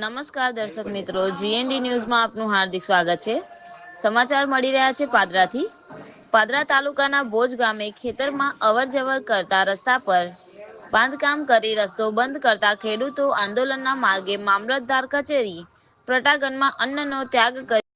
નમસ્કાર દર્શક મિત્રો જીએનડી ન્યૂઝમાં આપનું હાર્દિક સ્વાગત છે. સમાચાર મળી રહ્યા છે પાદરાથી. પાદરા તાલુકાના ભોજ ગામે ખેતરમાં અવરજવર કરતા રસ્તા પર બાંધકામ કરી રસ્તો બંધ કરતા ખેડૂતો આંદોલનના માર્ગે મામલતદાર કચેરી પ્રટાગનમાં અન્નનો ત્યાગ કરી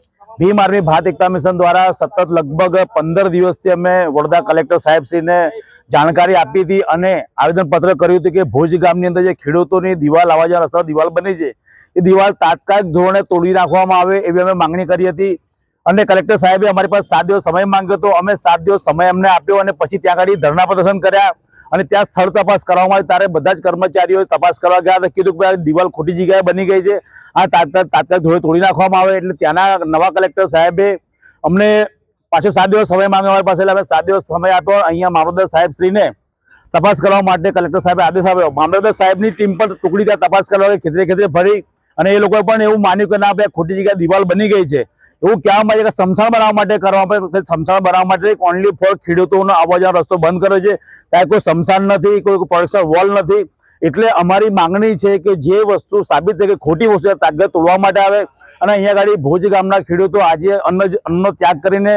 ભીમ આર્મી ભારત એકતા મિશન દ્વારા સતત લગભગ પંદર દિવસથી અમે વડોદરા કલેક્ટર સાહેબશ્રીને જાણકારી આપી હતી અને આવેદનપત્ર કર્યું હતું કે ભુજ ગામની અંદર જે ખેડૂતોની દિવાલ આવવા જવા રસ્તા દિવાલ બની છે, એ દિવાલ તાત્કાલિક ધોરણે તોડી નાખવામાં આવે એવી અમે માંગણી કરી હતી. અને કલેક્ટર સાહેબે અમારી પાસે સાત દિવસ સમય માંગ્યો હતો. અમે સાત દિવસ સમય અમને આપ્યો અને પછી ત્યાં આગળ ધરણા પ્રદર્શન કર્યા. અને ત્યાં સ્થળ તપાસ કરવામાં આવી. ત્યારે બધા જ કર્મચારીઓ તપાસ કરવા ગયા હતા. કીધું કે દિવાલ ખોટી જગ્યાએ બની ગઈ છે. આ તાત્કાલિક તાત્કાલિક ધોળે તોડી નાખવામાં આવે. એટલે ત્યાંના નવા કલેક્ટર સાહેબે અમને પાછો સાત દિવસ સમય માંગ્યો અમારી પાસે. એટલે અમે સાત દિવસ સમય આપ્યો. અહીંયા મામલતદાર સાહેબ શ્રીને તપાસ કરવા માટે કલેક્ટર સાહેબે આદેશ આપ્યો. મામલતદાર સાહેબની ટીમ પણ ટુકડી ત્યાં તપાસ કરવા ખેતરે ખેતરે ફરી. અને એ લોકોએ પણ એવું માન્યું કે ના, ભાઈ ખોટી જગ્યાએ દિવાલ બની ગઈ છે. એવું કહેવામાં આવે છે કે સમસાણ બનાવવા માટે કરવામાં છે. સમસાણ બનાવવા માટે ઓનલી ફોર ખેડૂતોનો આવવા રસ્તો બંધ કર્યો છે. ત્યાં કોઈ સમસાણ નથી, કોઈ પ્રોડક્શન વોલ નથી. એટલે અમારી માંગણી છે કે જે વસ્તુ સાબિત થઈ કે ખોટી વસ્તુ તાત્કાલિક તોડવા માટે આવે. અને અહીંયા આગળ ભોજ ગામના ખેડૂતો આજે અન્ન અન્નનો ત્યાગ કરીને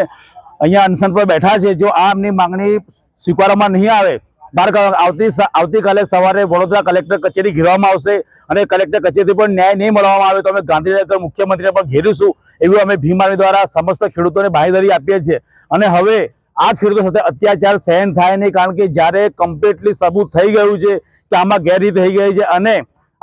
અહીંયા અનશન પર બેઠા છે. જો આ એમની માંગણી સ્વીકારવામાં નહીં આવે ક- આવતી આવતીકાલે સવારે વડોદરા કલેક્ટર કચેરી ઘેરવામાં આવશે અને કલેક્ટર કચેરી પણ ન્યાય નહીં મળવામાં આવે તો અમે ગાંધીનગર મુખ્યમંત્રીને પણ ઘેરીશું એવું અમે ભીમ દ્વારા સમસ્ત ખેડૂતોને બાંહેધરી આપીએ છીએ. અને હવે આ ખેડૂતો સાથે અત્યાચાર સહન થાય નહીં કારણ કે જ્યારે કમ્પ્લીટલી સબૂત થઈ ગયું છે કે આમાં ગેરરીતિ થઈ ગઈ છે અને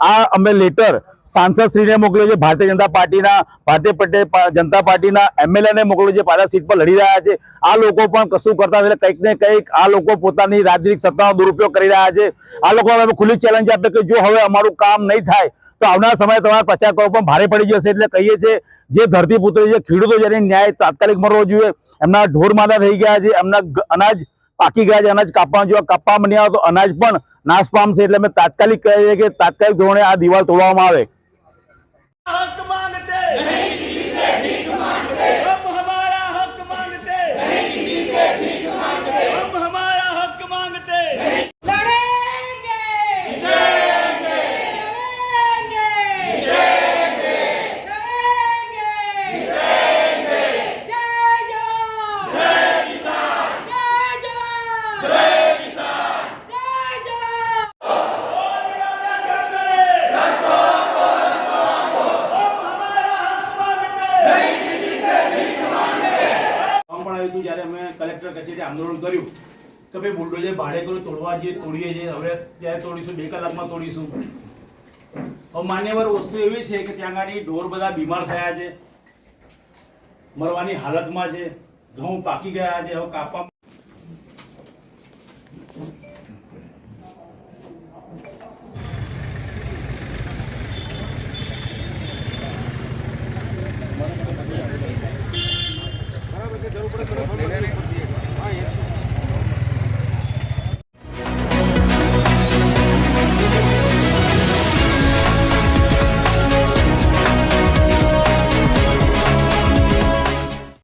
આ અમે લેટર સાંસદ શ્રીને મોકલ્યો છે. ભારતીય જનતા પાર્ટીના, ભારતીય પટેલ જનતા પાર્ટીના એમએલએને મોકલ્યો છે. પાછા સીટ પર લડી રહ્યા છે. આ લોકો પણ કશું કરતા એટલે કંઈક ને કંઈક આ લોકો પોતાની રાજનીતિક સત્તાનો દુરુપયોગ કરી રહ્યા છે. આ લોકો અમે ખુલ્લી ચેલેન્જ આપે કે જો હવે અમારું કામ નહીં થાય, તો આવનાર સમયે તમારા પ્રચાર કરવો પણ ભારે પડી જશે એટલે કહીએ છીએ જે ધરતીપુત્રો છે, ખેડૂતો જેને ન્યાય તાત્કાલિક મળવો જોઈએ. એમના ઢોર માદા થઈ ગયા છે. એમના અનાજ પાકી ગયા છે, અનાજ કાપવા જો કાપવામાં નહીં આવે તો અનાજ પણ નાશ પામશે એટલે અમે તાત્કાલિક કહીએ કે તાત્કાલિક ધોરણે આ દિવાલ તોડવામાં આવે. આવ્યું હતું જ્યારે અમે કલેક્ટર કચેરી આંદોલન કર્યું કે ભાઈ બુલડોઝર ભાડે કર્યું તોડવા જઈએ, તોડીએ છીએ. હવે ત્યારે તોડીશું, બે કલાકમાં તોડીશું. હવે માન્યવર વસ્તુ એવી છે કે ત્યાં આગળ ઢોર બધા બીમાર થયા છે, મરવાની હાલતમાં છે, ઘઉં પાકી ગયા છે, હવે કાપવા ¿Qué? ¿Qué?